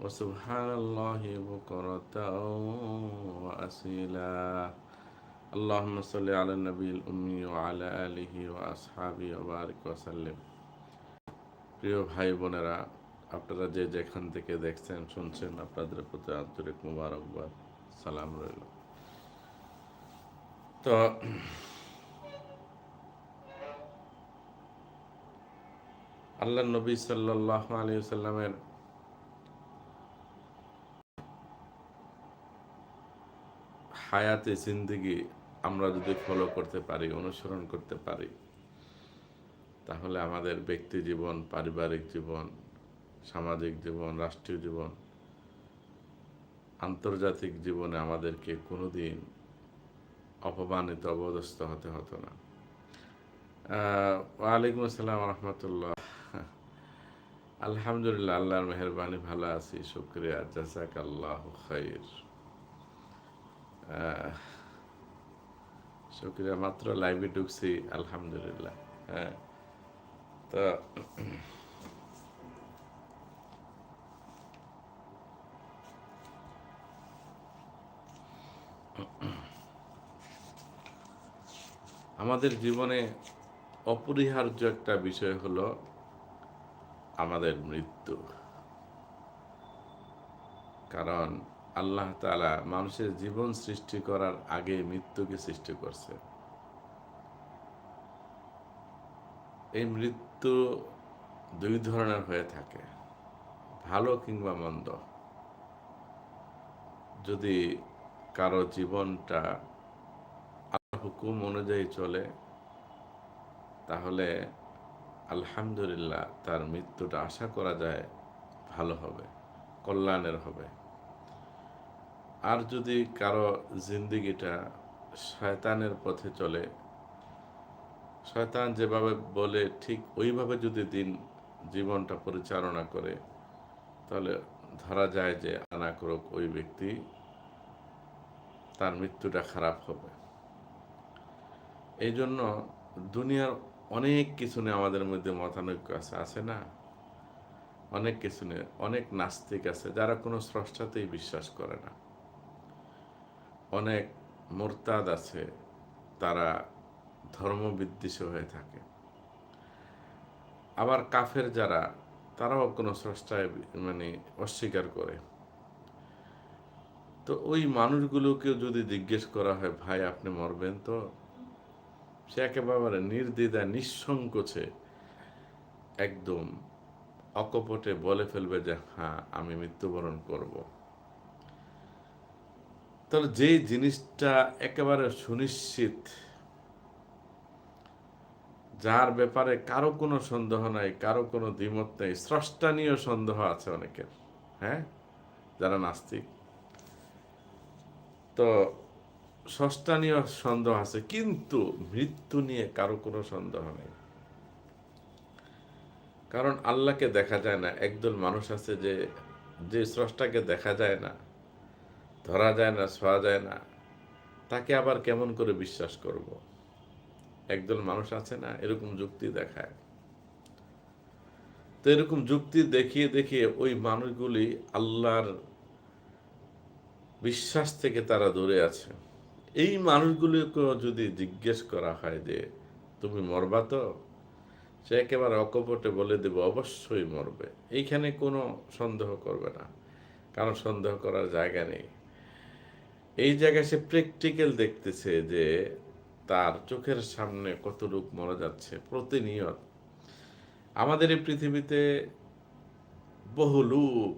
وسبحان الله بكرة وأصيلا اللهم صل على النبي الأمي وعلى آله وأصحابه وبارك وسلم প্রিয় ভাই বোনেরা আপনারা যে যেখান থেকে দেখছেন শুনছেন আপনাদের প্রতি আন্তরিক মুবারকবাদ সালাম রইল তো আল্লাহ নবী সাল্লাহ আলী সাল্লামের হায়াতে জিন্দিগি আমরা যদি ফলো করতে পারি, অনুসরণ করতে পারি, তাহলে আমাদের ব্যক্তি জীবন, পারিবারিক জীবন, সামাজিক জীবন, রাষ্ট্রীয় জীবন, আন্তর্জাতিক জীবনে আমাদেরকে কোনোদিন অপমানিত অবদস্ত হতে হতো না। ওয়ালাইকুম আসসালাম রহমতুল্লাহ। আলহামদুলিল্লাহ, আল্লাহর মেহরবানি, ভালো আছি, শুক্রিয়া জাসাক আল্লাহ খাইর। শুক্রিয়া মাত্র লাইভে ঢুকছি, আলহামদুলিল্লাহ। হ্যাঁ তো আমাদের জীবনে অপরিহার্য একটা বিষয় হলো আমাদের মৃত্যু। কারণ আল্লাহ তালা মানুষের জীবন সৃষ্টি করার আগে মৃত্যুকে সৃষ্টি করছে। এই মৃত্যু দুই ধরনের হয়ে থাকে, ভালো কিংবা মন্দ। যদি কারও জীবনটা হুকুম অনুযায়ী চলে, তাহলে আলহামদুলিল্লাহ তার মৃত্যুটা আশা করা যায় ভালো হবে, কল্যাণের হবে। আর যদি কারও জিন্দিগিটা শয়তানের পথে চলে, শয়তান যেভাবে বলে ঠিক ওইভাবে যদি দিন জীবনটা পরিচালনা করে, তাহলে ধরা যায় যে আনা করুক ওই ব্যক্তি তার মৃত্যুটা খারাপ হবে। এই জন্য দুনিয়ার অনেক কিছু নিয়ে আমাদের মধ্যে মতানৈক্য আছে আছে না? অনেক কিছু নিয়ে অনেক নাস্তিক আছে যারা কোনো স্রষ্টাতেই বিশ্বাস করে না। অনেক মোরতাদ আছে, তারা ধর্মবিদ্বেষ হয়ে থাকে। আবার কাফের যারা, তারাও কোনো স্রষ্টায় মানে অস্বীকার করে। তো ওই মানুষগুলোকেও যদি জিজ্ঞেস করা হয়, ভাই, আপনি মরবেন তো? সে একেবারে নির্দ্বিধা নিঃসংকোচে একদম অকপটে বলে ফেলবে যে হ্যাঁ আমি মৃত্যুবরণ করব। তাহলে যে জিনিসটা একেবারে সুনিশ্চিত, যার ব্যাপারে কারও কোনো সন্দেহ নাই, কারও কোনো দ্বিমত নেই স্রষ্টা নিয়েও সন্দেহ আছে অনেকের হ্যাঁ? যারা নাস্তিক। তো স্রষ্টানীয় সন্দেহ আছে, কিন্তু মৃত্যু নিয়ে কারও কোনো সন্দেহ নেই। কারণ আল্লাহকে দেখা যায় না, একদল মানুষ আছে যে যে স্রষ্টাকে দেখা যায় না। ধরা যায় না, ছোঁয়া যায় না, তাকে আবার কেমন করে বিশ্বাস করব? একদল মানুষ আছে না, এরকম যুক্তি দেখায়। তো এরকম যুক্তি দেখিয়ে দেখিয়ে ওই মানুষগুলি আল্লাহর বিশ্বাস থেকে তারা দূরে আছে। এই মানুষগুলিকে যদি জিজ্ঞেস করা হয় যে, তুমি মরবা তো? সে একেবারে অকপটে বলে দেব, অবশ্যই মরবে। এইখানে কোনো সন্দেহ করবে না, কারণ সন্দেহ করার জায়গা নেই। এই জায়গায় সে প্র্যাকটিক্যাল দেখতেছে যে তার চোখের সামনে কত লোক মরা যাচ্ছে প্রতিনিয়ত। আমাদের এই পৃথিবীতে বহু লোক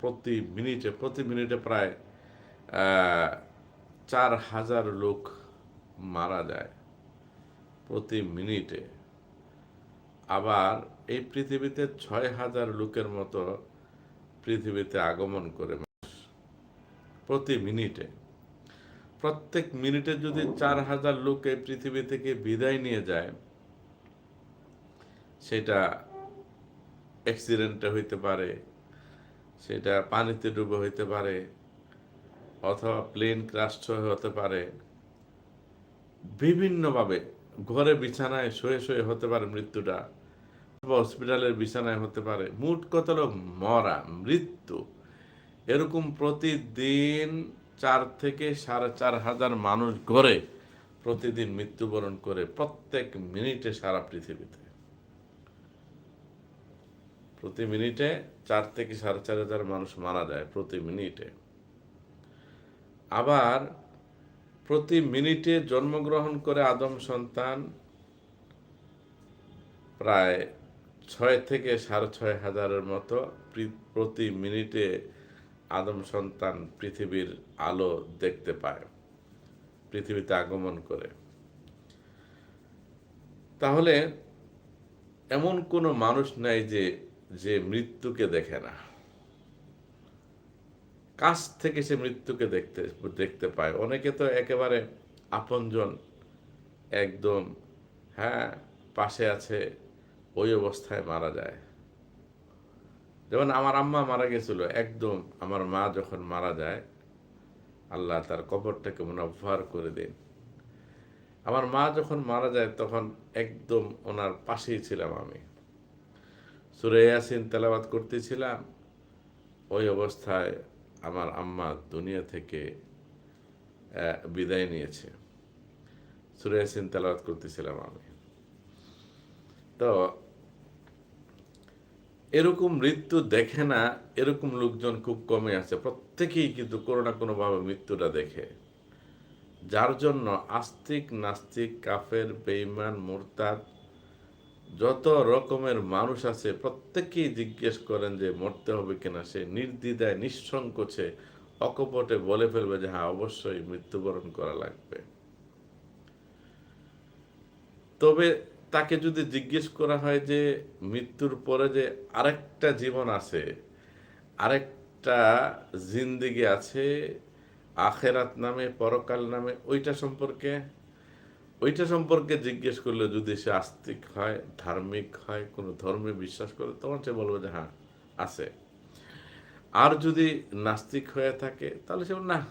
প্রতি মিনিটে প্রতি মিনিটে প্রায় চার হাজার লোক মারা যায় প্রতি মিনিটে। আবার এই পৃথিবীতে ছয় হাজার লোকের মতো পৃথিবীতে আগমন করে প্রতি মিনিটে। প্রত্যেক মিনিটে যদি চার হাজার লোক এই পৃথিবী থেকে বিদায় নিয়ে যায়, সেটা অ্যাক্সিডেন্টে হইতে পারে, সেটা পানিতে ডুবে হইতে পারে, অথবা প্লেন ক্রাশ হতে পারে, বিভিন্নভাবে ঘরে বিছানায় শুয়ে শুয়ে হতে পারে মৃত্যুটা হসপিটালের বিছানায় হতে পারে, মোট কত লোক মরা, মৃত্যু। এরকম প্রতিদিন চার থেকে সাড়ে চার হাজার মানুষ গড়ে প্রতিদিন মৃত্যুবরণ করে প্রত্যেক মিনিটে সারা পৃথিবীতে। প্রতি মিনিটে চার থেকে সাড়ে চার হাজার মানুষ মারা যায় প্রতি মিনিটে। আবার প্রতি মিনিটে জন্মগ্রহণ করে আদম সন্তান প্রায় ছয় থেকে সাড়ে ছয় হাজারের মতো প্রতি মিনিটে আদম সন্তান পৃথিবীর আলো দেখতে পায়, পৃথিবীতে আগমন করে। তাহলে এমন কোনো মানুষ নাই যে যে মৃত্যুকে দেখে না। কাছ থেকে সে মৃত্যুকে দেখতে দেখতে পায়। অনেকে তো একেবারে আপনজন, একদম হ্যাঁ পাশে আছে, ওই অবস্থায় মারা যায়। যেমন আমার আম্মা মারা গেছিল, একদম আমার মা যখন মারা যায়, আল্লাহ তার কবরটাকে মুনাফার করে দিন। আমার মা যখন মারা যায়, তখন একদম ওনার পাশেই ছিলাম আমি। সুরে ইয়াসিন তেলাবাত করতেছিলাম, ওই অবস্থায় আমার আম্মা দুনিয়া থেকে বিদায় নিয়েছে। সুরে ইয়াসিন তেলাবাত করতেছিলাম আমি। তো এরকম মৃত্যু দেখে না, এরকম লোকজন খুব কমে আছে। প্রত্যেকেই কিন্তু কোনো না কোনোভাবে মৃত্যুটা দেখে। যার জন্য আস্তিক, নাস্তিক, কাফের, বেঈমান, মোরতাদ, যত রকমের মানুষ আছে, প্রত্যেকেই জিজ্ঞেস করেন যে মরতে হবে কিনা। সে নির্দ্বিধায়, নিঃসংকোচে, অকপটে বলে ফেলবে যে হ্যাঁ অবশ্যই মৃত্যুবরণ করা লাগবে। তবে তাকে যদি জিজ্ঞেস করা হয় যে মৃত্যুর পরে যে আরেকটা জীবন আছে, আরেকটা জিন্দিগি আছে, আখেরাত নামে, পরকাল নামে, ওইটা সম্পর্কে ওইটা সম্পর্কে জিজ্ঞেস করলে যদি সে আস্তিক হয়, ধার্মিক হয়, কোনো ধর্মে বিশ্বাস করে, তখন সে বলবে যে হ্যাঁ আছে। আর যদি নাস্তিক হয়ে থাকে, তাহলে সে না,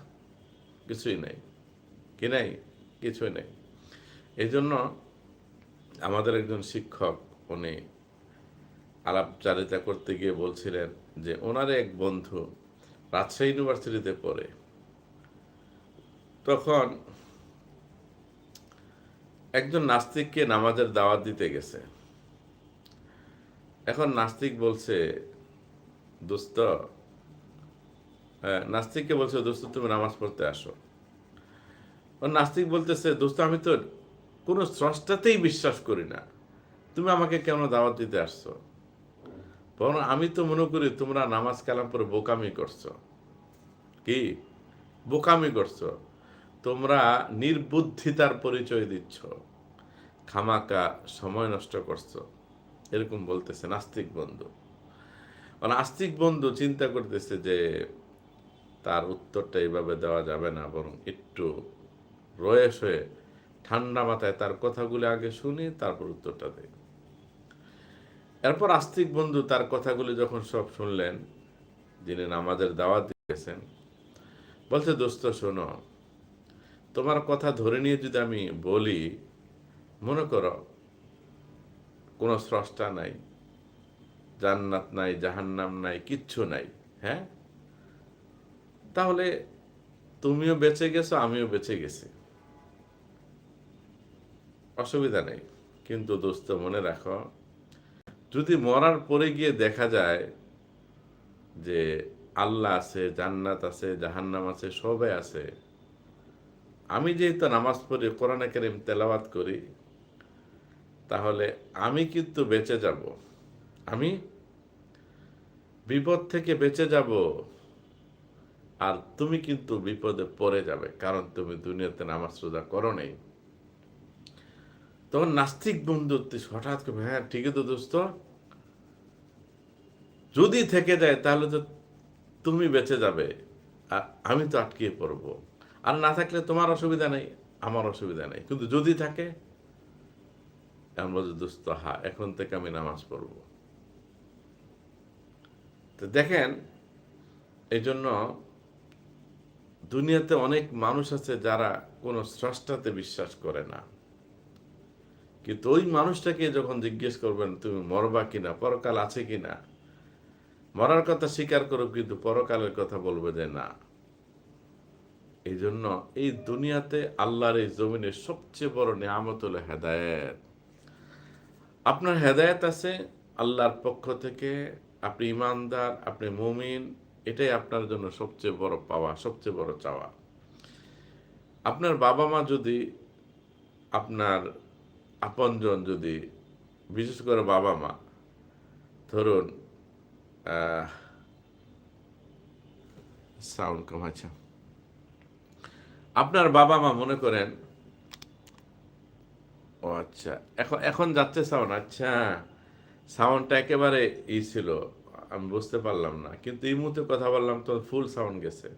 কিছুই নাই। কি নাই? কিছুই নেই। এই জন্য আমাদের একজন শিক্ষক উনি আলাপচারিতা করতে গিয়ে বলছিলেন যে ওনার এক বন্ধু রাজশাহী ইউনিভার্সিটিতে পড়ে। তখন একজন নাস্তিককে নামাজের দাওয়াত দিতে গেছে। এখন নাস্তিক বলছে দোস্ত হ্যাঁ, নাস্তিককে বলছে দোস্ত তুমি নামাজ পড়তে আসো। নাস্তিক বলতেছে দোস্ত আমি তো কোনো স্রষ্টাতেই বিশ্বাস করি না। তুমি আমাকে কেন দাওয়াত দিতে আসছো? বরং আমি তো মনে করি তোমরা নামাজ কালাম পরে বোকামি করছ। কি? বোকামি করছ। তোমরা নির্বুদ্ধিতার পরিচয় দিচ্ছ। খামাকা সময় নষ্ট করছ। এরকম বলতেছে নাস্তিক বন্ধু। মানে আস্তিক বন্ধু চিন্তা করতেছে যে তার উত্তরটা এইভাবে দেওয়া যাবে না, বরং একটু রয়ে শয়ে ঠান্ডা মাথায় তার কথাগুলো আগে শুনি, তারপর উত্তরটা দেয় এরপর আস্তিক বন্ধু তার কথাগুলি যখন সব শুনলেন, যিনি নামাজের দাওয়াত দিয়েছেন, বলছে, দোস্ত, শোনো, তোমার কথা ধরে নিয়ে যদি আমি বলি, মনে করো, কোনো স্রষ্টা নাই, জান্নাত নাই, জাহান্নাম নাই, কিচ্ছু নাই হ্যাঁ? তাহলে তুমিও বেঁচে গেছো, আমিও বেঁচে গেছি। অসুবিধা নেই। কিন্তু দোস্ত, মনে রাখো, যদি মরার পরে গিয়ে দেখা যায় যে আল্লাহ আছে, জান্নাত আছে, জাহান্নাম আছে সবে আছে, আমি যেহেতু নামাজ পড়ি, কোরআনে কারিম তেলাওয়াত করি, তাহলে আমি কিন্তু বেঁচে যাব। আমি বিপদ থেকে বেঁচে যাব আর তুমি কিন্তু বিপদে পড়ে যাবে, কারণ তুমি দুনিয়াতে নামাজ রোজা করো নেই। তখন নাস্তিক বন্ধু হঠাৎ করে হ্যাঁ ঠিকই তো দোস্ত। যদি থেকে যায়, তাহলে তো তুমি বেঁচে যাবে। আর আমি তো আটকিয়ে পড়ব। আর না থাকলে তোমার অসুবিধা নেই, আমার অসুবিধা নেই। কিন্তু যদি থাকে এমন বলছে, দোস্ত, হা, এখন থেকে আমি নামাজ পড়ব। তো দেখেন এই জন্য দুনিয়াতে অনেক মানুষ আছে যারা কোনো স্রষ্টাতে বিশ্বাস করে না। কিন্তু ওই মানুষটাকে যখন জিজ্ঞেস করবেন, তুমি মরবা কিনা? পরকাল আছে কিনা? মরার কথা স্বীকার করুক, কিন্তু পরকালের কথা বলবে যে না। এই জন্য এই দুনিয়াতে আল্লাহর এই জমিনের সবচেয়ে বড় নিয়ামত হলো হেদায়েত। আপনার হেদায়েত আছে আল্লাহর পক্ষ থেকে, আপনি ইমানদার, আপনি মুমিন, এটাই আপনার জন্য সবচেয়ে বড় পাওয়া, সবচেয়ে বড় চাওয়া। আপনার বাবা মা যদি আপনার আপনজন যদি, বিশেষ করে বাবা মা, ধরুন সাউন্ড কমাচ্ছে আপনার বাবা মা মনে করেন, ও আচ্ছা এখন এখন যাচ্ছে সাউন্ড আচ্ছা সাউন্ডটা একেবারে ই ছিল, আমি বুঝতে পারলাম না, কিন্তু এই মুহূর্তে কথা বললাম, তো ফুল সাউন্ড গেছে।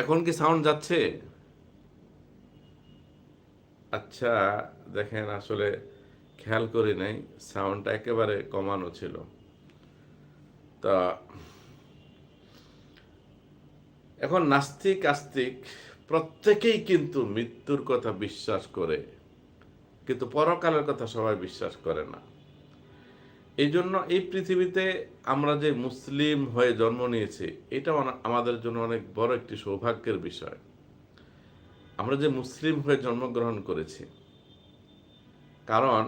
এখন কি সাউন্ড যাচ্ছে? আচ্ছা দেখেন আসলে খেয়াল করি নাই সাউন্ডটা একেবারে কমানো ছিল। তা, এখন নাস্তিক আস্তিক প্রত্যেকেই কিন্তু মৃত্যুর কথা বিশ্বাস করে, কিন্তু পরকালের কথা সবাই বিশ্বাস করে না। এই জন্য এই পৃথিবীতে আমরা যে মুসলিম হয়ে জন্ম নিয়েছি, এটা আমাদের জন্য অনেক বড় একটি সৌভাগ্যের বিষয়। আমরা যে মুসলিম হয়ে জন্মগ্রহণ করেছি, কারণ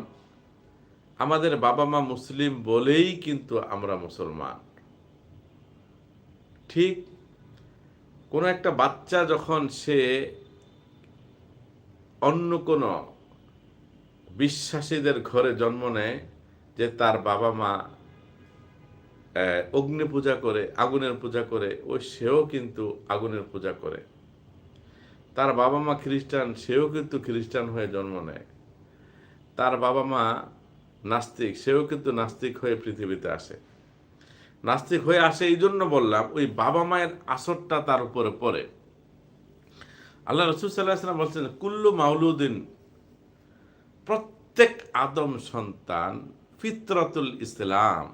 আমাদের বাবা মা মুসলিম বলেই কিন্তু আমরা মুসলমান। ঠিক কোনো একটা বাচ্চা যখন সে অন্য কোনো বিশ্বাসীদের ঘরে জন্ম নেয় যে তার বাবা মা অগ্নি পূজা করে, আগুনের পূজা করে, ও সেও কিন্তু আগুনের পূজা করে। তার বাবা মা খ্রিস্টান, সেও কিন্তু খ্রিস্টান হয়ে জন্ম নেয়। তার বাবা মা নাস্তিক, সেও কিন্তু নাস্তিক হয়ে পৃথিবীতে আসে। নাস্তিক হয়ে আসে এই জন্য বললাম, ওই বাবা মায়ের আসরটা তার উপরে পড়ে। আল্লাহ রসুল সাল্লাহ সাল্লাম বলছেন, কুল্লু মাউলুদ্দিন প্রত্যেক আদম সন্তান ফিতরতুল ইসলাম।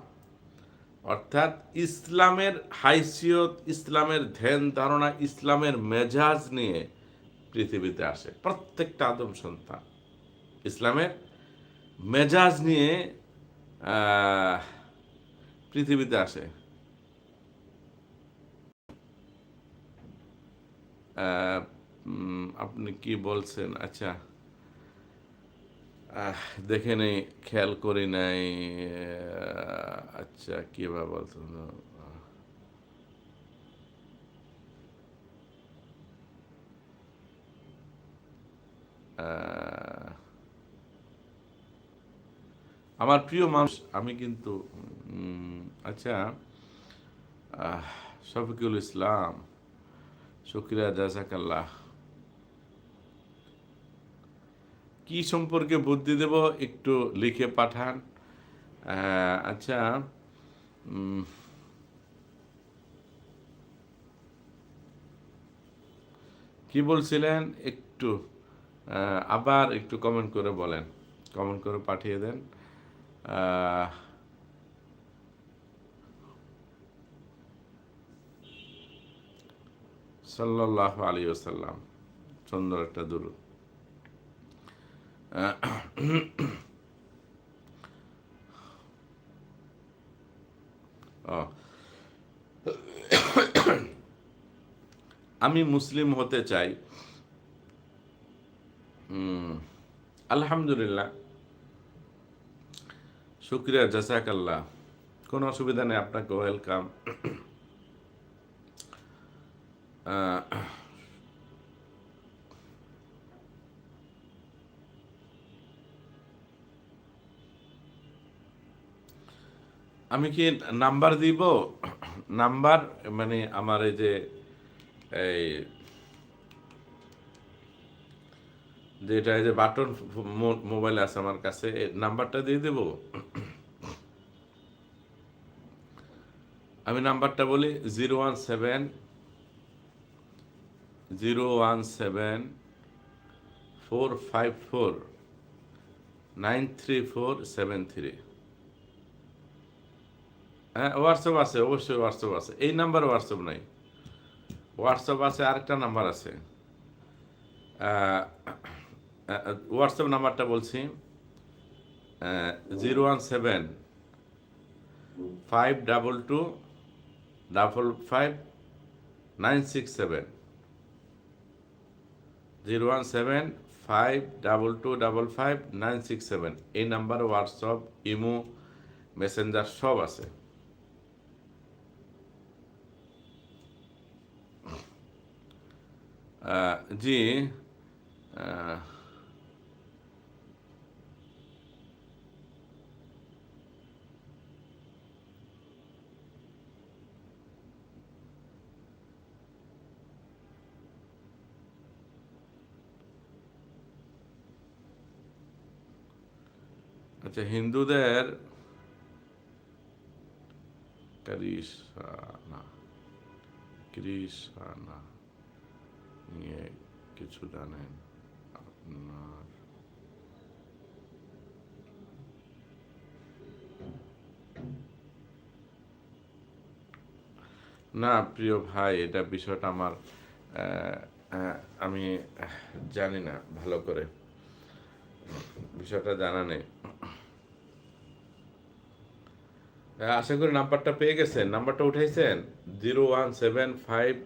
অর্থাৎ ইসলামের হাইসিয়ত, ইসলামের ধ্যান ধারণা, ইসলামের মেজাজ নিয়ে পৃথিবীতে আসে। প্রত্যেকটা আদম সন্তান। ইসলামের মেজাজ নিয়ে পৃথিবীতে আসে। আপনি কি বলছেন? আচ্ছা। দেখে নেই, খেয়াল করি নাই। আচ্ছা কি বা বলছেন আমার প্রিয় মানুষ, আমি কিন্তু আচ্ছা শফিকুল ইসলাম, শুক্রিয়া জাজাকাল্লাহ কি সম্পর্কে বুদ্ধি দেব একটু লিখে পাঠান। আচ্ছা কি বলছিলেন? একটু আবার একটু কমেন্ট করে বলেন। কমেন্ট করে পাঠিয়ে দেন। আহ, সাল্লাল্লাহু আলী ওসাল্লাম সুন্দর একটা দুরুদ। ও। আমি মুসলিম হতে চাই। আলহামদুলিল্লাহ। শুক্রিয়া জাসাকাল্লাহ কোনো অসুবিধা নেই, আপনাকে ওয়েলকাম। আমি কি নাম্বার দিব? নাম্বার মানে আমার এই যে, এই যেটা যে বাটন মোবাইল আছে আমার কাছে নাম্বারটা দিয়ে দেব? আমি নাম্বারটা বলি zero one seven zero one seven four five four nine three four seven three হ্যাঁ হোয়াটসঅ্যাপ আছে, অবশ্যই হোয়াটসঅ্যাপ আছে। এই নাম্বার হোয়াটসঅ্যাপ নাই। হোয়াটসঅ্যাপ আছে, আরেকটা নাম্বার আছে। হোয়াটসঅ্যাপ নাম্বারটা বলছি zero one seven five double two double five nine six seven. Zero one seven five double two double five nine six seven. এই নাম্বারে হোয়াটসঅ্যাপ ইমো, মেসেঞ্জার সব আছে। জি আচ্ছা হিন্দুদের নিয়ে কিছু জানেন আপনার? না, প্রিয় ভাই, এটা বিষয়টা আমার আমি জানি না, ভালো করে। বিষয়টা জানা নেই হ্যাঁ, আশা করি নাম্বারটা পেয়ে গেছেন। নাম্বারটা উঠাইছেন zero one seven five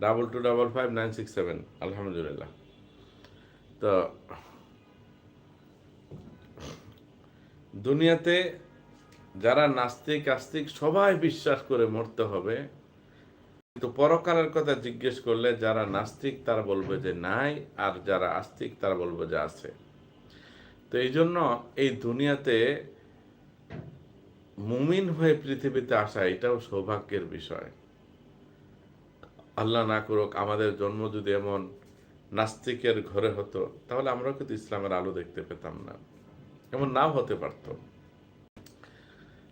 double two double five nine six seven. আলহামদুলিল্লাহ। তো, দুনিয়াতে যারা নাস্তিক, আস্তিক, সবাই বিশ্বাস করে মরতে হবে। কিন্তু পরকালের কথা জিজ্ঞেস করলে যারা নাস্তিক, তারা বলবে যে নাই, আর যারা আস্তিক, তারা বলবে যে আছে। তো এই জন্য এই দুনিয়াতে মুমিন হয়ে পৃথিবীতে আসা, এটাও সৌভাগ্যের বিষয়। আল্লাহ না করুক, আমাদের জন্ম যদি এমন নাস্তিকের ঘরে হতো, তাহলে আমরাও কিন্তু ইসলামের আলো দেখতে পেতাম না। এমন নাও হতে পারত।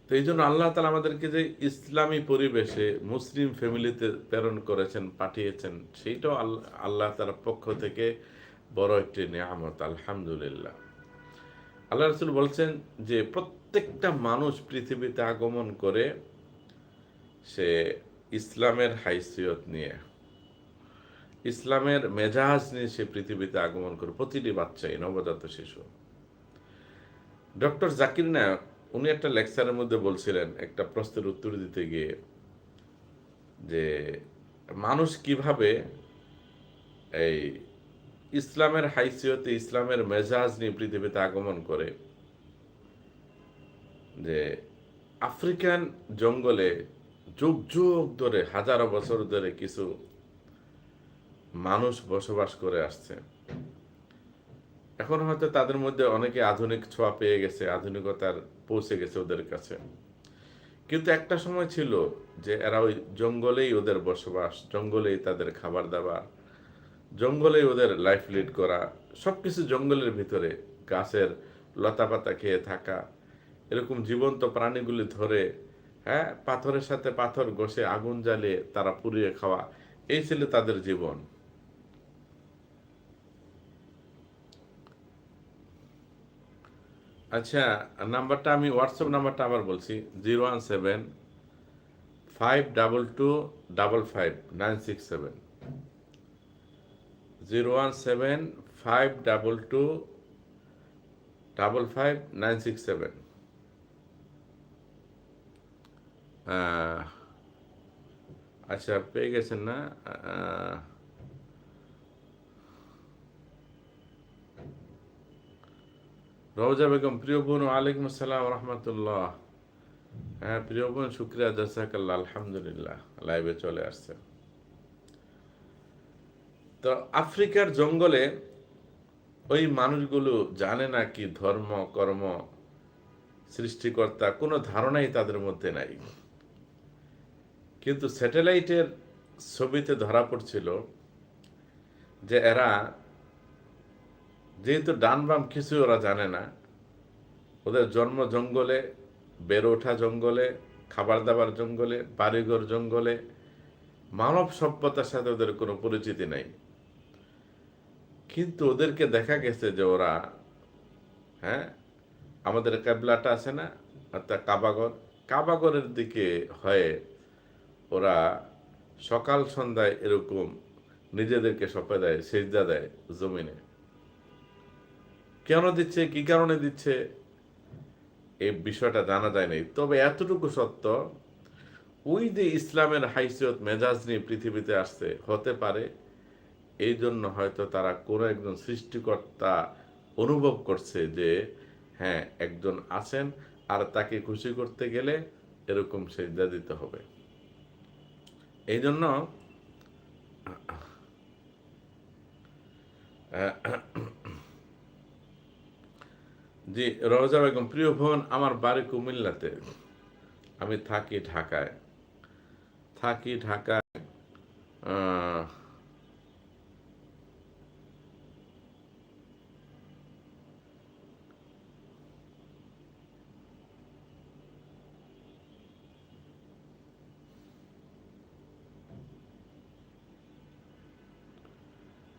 তো এই জন্য আল্লাহ তালা আমাদেরকে যে ইসলামী পরিবেশে মুসলিম ফ্যামিলিতে প্রেরণ করেছেন, পাঠিয়েছেন, সেইটাও আল্লাহ আল্লাহ তার পক্ষ থেকে বড় একটি নিয়ামত, আলহামদুলিল্লাহ। আল্লাহ রসুল বলছেন যে প্রত্যেকটা মানুষ পৃথিবীতে আগমন করে সে ইসলামের হাইসিয়ত নিয়ে। ইসলামের মেজাজ নিয়ে সে পৃথিবীতে আগমন করে। প্রতিটি বাচ্চাই, নবজাত শিশু। ডক্টর জাকির নায়ক, উনি একটা লেকচারের মধ্যে বলছিলেন, একটা প্রশ্নের উত্তর দিতে গিয়ে যে মানুষ কীভাবে এই ইসলামের হাইসিয়তে ইসলামের মেজাজ নিয়ে পৃথিবীতে আগমন করে যে আফ্রিকান জঙ্গলে যুগ যুগ ধরে, হাজারো বছর ধরে কিছু মানুষ বসবাস করে আসছে। এখন হয়তো তাদের মধ্যে অনেকে আধুনিক ছোঁয়া পেয়ে গেছে, আধুনিকতার পৌঁছে গেছে ওদের কাছে। কিন্তু একটা সময় ছিল যে এরা ওই জঙ্গলেই ওদের বসবাস, জঙ্গলেই তাদের খাবার দাবার। জঙ্গলেই ওদের লাইফ লিড করা সব কিছু জঙ্গলের ভিতরে, গাছের লতা পাতা খেয়ে থাকা, এরকম জীবন্ত প্রাণীগুলি ধরে হ্যাঁ পাথরের সাথে পাথর ঘষে আগুন জ্বালিয়ে তারা পুড়িয়ে খাওয়া, এই ছিল তাদের জীবন। আচ্ছা নাম্বারটা আমি হোয়াটসঅ্যাপ নাম্বারটা আবার বলছি zero one seven five double two double five nine six seven zero one seven five double two double five nine six seven আচ্ছা পেয়ে গেছেন না? আহ, রওজা বেগম প্রিয় বোন ওয়ালাইকুম আসসালাম রহমতুল্লাহ। হ্যাঁ প্রিয় বোন শুক্রিয়া জাসাকাল্লাহ আলহামদুলিল্লাহ লাইভে চলে আসছে। তো আফ্রিকার জঙ্গলে ওই মানুষগুলো জানে না কি ধর্ম, কর্ম, সৃষ্টিকর্তা, কোনো ধারণাই তাদের মধ্যে নাই। কিন্তু স্যাটেলাইটের ছবিতে ধরা পড়ছিল যে এরা যেহেতু ডান বাম কিছু ওরা জানে না, ওদের জন্ম জঙ্গলে, বেড়ে ওঠা জঙ্গলে খাবার দাবার জঙ্গলে, বাড়িঘর জঙ্গলে, মানব সভ্যতার সাথে ওদের কোনো পরিচিতি নাই। কিন্তু ওদেরকে দেখা গেছে যে ওরা হ্যাঁ আমাদের ক্যাবলাটা আছে না, অর্থাৎ কাবাগর, কাবাগরের দিকে হয়ে ওরা সকাল সন্ধ্যায় এরকম নিজেদেরকে সপে দেয়, সেজদা দেয় জমিনে। কেন দিচ্ছে? কি কারণে দিচ্ছে? এই বিষয়টা জানা যায় নাই। তবে এতটুকু সত্য, ওই যে ইসলামের হাইসিয়ত মেজাজ নিয়ে পৃথিবীতে আসছে, হতে পারে এই জন্য হয়তো তারা কোনো একজন সৃষ্টিকর্তা অনুভব করছে যে হ্যাঁ একজন আছেন আর তাকে খুশি করতে গেলে এরকম সেজদা দিতে হবে। এই জন্য জি রোজা বেগম, প্রিয় ভবন আমার বাড়ি কুমিল্লাতে। আমি থাকি ঢাকায়। থাকি ঢাকায়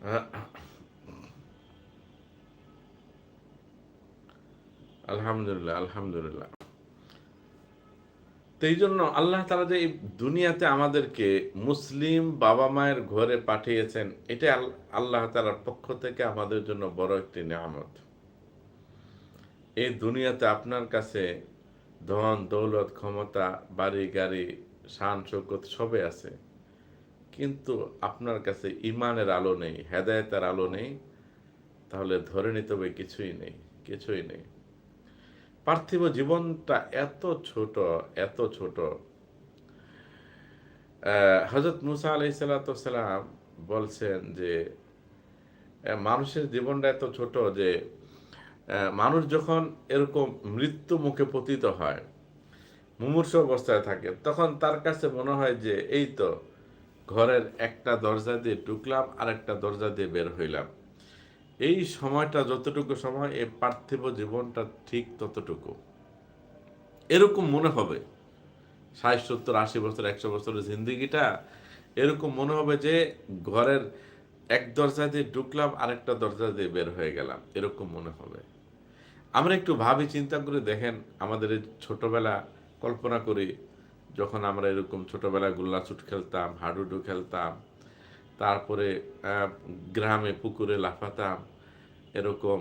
আলহামদুলিল্লাহ আলহামদুলিল্লাহ। তো এই জন্য আল্লাহ তালা যে এই দুনিয়াতে আমাদেরকে মুসলিম বাবা মায়ের ঘরে পাঠিয়েছেন এটা আল্লাহ তালার পক্ষ থেকে আমাদের জন্য বড় একটি নিয়ামত। এই দুনিয়াতে আপনার কাছে ধন, দৌলত, ক্ষমতা, বাড়ি, গাড়ি, শান, শৌকত সবে আছে। কিন্তু আপনার কাছে ইমানের আলো নেই, হেদায়েতের আলো নেই, তাহলে ধরে নিতে হবে কিছুই নেই কিছুই নেই। পার্থিব জীবনটা এত ছোট এত ছোট। হজরত মুসা আলাই সালাম বলছেন যে মানুষের জীবনটা এত ছোট যে মানুষ যখন এরকম মৃত্যু মুখে পতিত হয়, মুমূর্ষ অবস্থায় থাকে, তখন তার কাছে মনে হয় যে, এই তো ঘরের একটা দরজা দিয়ে ঢুকলাম আর একটা দরজা দিয়ে বের হইলাম। এই সময়টা যতটুকু সময়, এই পার্থিব জীবনটা ঠিক ততটুকু। এরকম মনে হবে। ষাট, সত্তর, আশি বছর, একশো বছরের জিন্দিগিটা, এরকম মনে হবে যে ঘরের এক দরজা দিয়ে ঢুকলাম, আরেকটা দরজা দিয়ে বের হয়ে গেলাম। এরকম মনে হবে। আমরা একটু ভাবি, চিন্তা করে দেখেন, আমাদের ছোটবেলা কল্পনা করি যখন আমরা এরকম ছোটবেলা গোল্লাছুট খেলতাম, হাডুডু খেলতাম, তারপরে গ্রামে, পুকুরে লাফাতাম, এরকম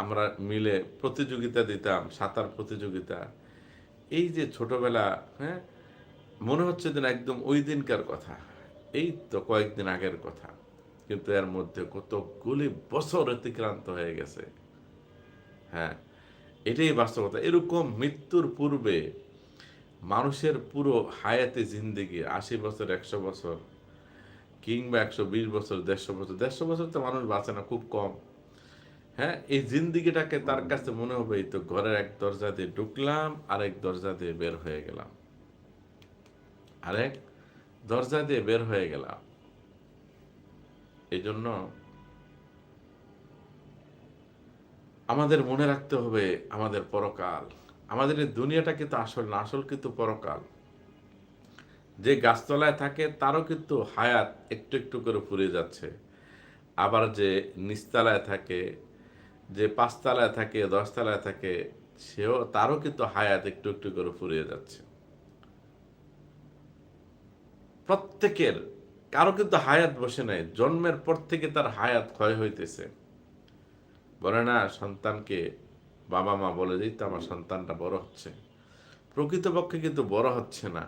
আমরা মিলে প্রতিযোগিতা দিতাম, সাঁতার প্রতিযোগিতা। এই যে ছোটবেলা হ্যাঁ মনে হচ্ছে যেন একদম ওই দিনকার কথা। এই তো কয়েকদিন আগের কথা। কিন্তু এর মধ্যে কতগুলি বছর অতিক্রান্ত হয়ে গেছে। হ্যাঁ এটাই বাস্তবতা। এরকম মৃত্যুর পূর্বে মানুষের পুরো হায়াতে জিন্দিগি, আশি বছর, একশো বছর, কিংবা একশো বিশ বছর, দেড়শো বছর দেড়শো বছর তো মানুষ বাঁচে না, খুব কম। হ্যাঁ এই জিন্দিগিটাকে তার কাছে মনে হবে, এই তো ঘরের এক দরজা দিয়ে ঢুকলাম, আরেক দরজা দিয়ে বের হয়ে গেলাম। আরেক দরজা দিয়ে বের হয়ে গেলাম। এই জন্য আমাদের মনে রাখতে হবে, আমাদের পরকাল আমাদের এই দুনিয়াটা কিন্তু আসল না, আসল কিন্তু পরকাল। যে গাছতলায় থাকে, তারও কিন্তু হায়াত একটু একটু করে ফুরিয়ে যাচ্ছে। আবার যে নিচতলায় থাকে, যে পাঁচতলায় থাকে, দশতলায় থাকে, সেও, তারও কিন্তু হায়াত একটু একটু করে ফুরিয়ে যাচ্ছে। প্রত্যেকের, কারও কিন্তু হায়াত বসে নাই, জন্মের পর থেকে তার হায়াত ক্ষয় হইতেছে। বলে না, সন্তানকে বাবা মা বলে দিত আমার সন্তানটা বড় হচ্ছে। প্রকৃতপক্ষে কিন্তু বড় হচ্ছে না,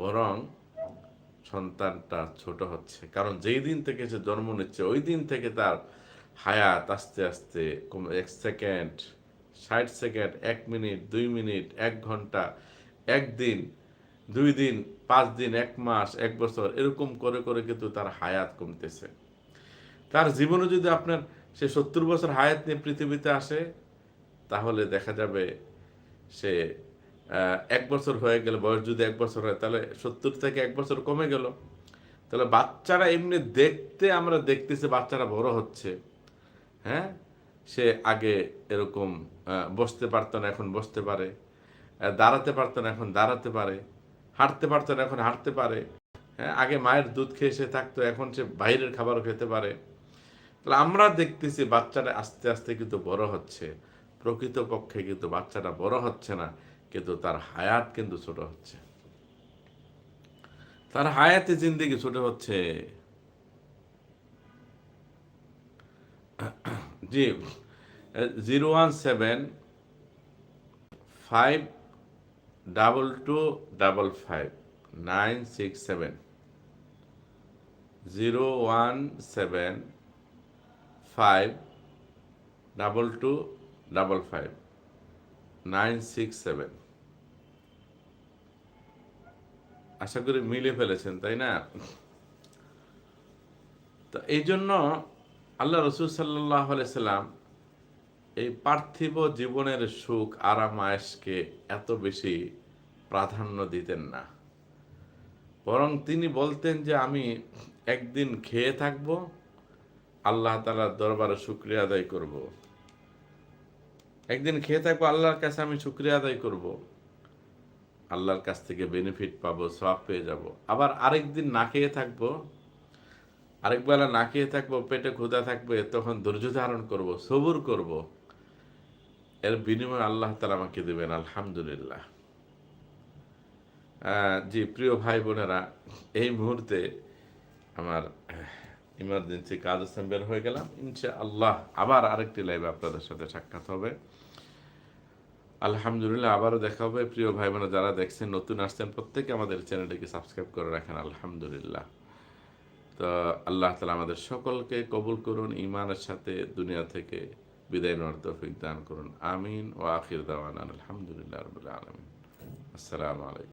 বরং সন্তানটা ছোট হচ্ছে। কারণ যেই দিন থেকে সে জন্ম নিচ্ছে, ওই দিন থেকে তার হায়াত আস্তে আস্তে এক সেকেন্ড, ষাট সেকেন্ড, এক মিনিট, দুই মিনিট, এক ঘণ্টা একদিন দুই দিন, পাঁচ দিন, এক মাস, এক বছর, এরকম করে করে কিন্তু তার হায়াত কমতেছে। তার জীবনে যদি আপনার সে সত্তর বছর হায়াত নিয়ে পৃথিবীতে আসে তাহলে দেখা যাবে সে এক বছর হয়ে গেলে, বয়স যদি এক বছর হয়, তাহলে সত্তর থেকে এক বছর কমে গেল। তাহলে বাচ্চারা এমনি দেখতে আমরা দেখতেছি, বাচ্চারা বড় হচ্ছে। হ্যাঁ? সে আগে এরকম বসতে পারতো না, এখন বসতে পারে। দাঁড়াতে পারতো না, এখন দাঁড়াতে পারে। হাঁটতে পারতো না, এখন হাঁটতে পারে। হ্যাঁ? আগে মায়ের দুধ খেয়ে সে থাকতো, এখন সে বাইরের খাবারও খেতে পারে। তাহলে আমরা দেখতেছি বাচ্চারা আস্তে আস্তে কিন্তু বড় হচ্ছে। প্রকৃতপক্ষে কিন্তু বাচ্চাটা বড় হচ্ছে না, কিন্তু তার হায়াত কিন্তু ছোট হচ্ছে। তার হায়াতে জিন্দিগি ছোট হচ্ছে। জি, zero one seven five double two double five nine six seven. Zero one seven five double two double five nine six seven আশা করি মিলে ফেলেছেন, তাই না? তো এই জন্য আল্লাহ রসুল সাল্লাম এই পার্থিব জীবনের সুখ আরাম আয়েসকে এত বেশি প্রাধান্য দিতেন না। বরং তিনি বলতেন যে, আমি একদিন খেয়ে থাকব, আল্লাহ তালার দরবারে শুক্রিয়া আদায় করব। একদিন খেয়ে থাকব, আল্লাহর কাছে আমি শুক্রিয়া আদায় করব। আল্লাহর কাছ থেকে বেনিফিট পাবো সব পেয়ে যাব। আবার আরেকদিন না খেয়ে থাকব, আরেক বেলা না খেয়ে থাকব, পেটে ক্ষুধা থাকবে, তখন ধৈর্য ধারণ করব, সবুর করব এর বিনিময়ে আল্লাহ তালা আমাকে দেবেন, আলহামদুলিল্লাহ জি, প্রিয় ভাই বোনেরা, এই মুহূর্তে আমার ইমার্জেন্সি কাজ বের হয়ে গেলাম ইনশা আল্লাহ আবার আরেকটি লাইভে আপনাদের সাথে সাক্ষাৎ হবে আলহামদুলিল্লাহ, আবারও দেখা হবে। প্রিয় ভাই বোনা যারা দেখছেন, নতুন আসছেন, প্রত্যেকে আমাদের চ্যানেলটিকে সাবস্ক্রাইব করে রাখেন, আলহামদুলিল্লাহ। তো আল্লাহ তালা আমাদের সকলকে কবুল করুন ইমানের সাথে দুনিয়া থেকে বিদায় নেওয়ার তৌফিক দান করুন। আমিন। ও আখির দাওয়ান আলহামদুলিল্লাহ রবিল্লা আলমিন। আসসালামু আলাইকুম।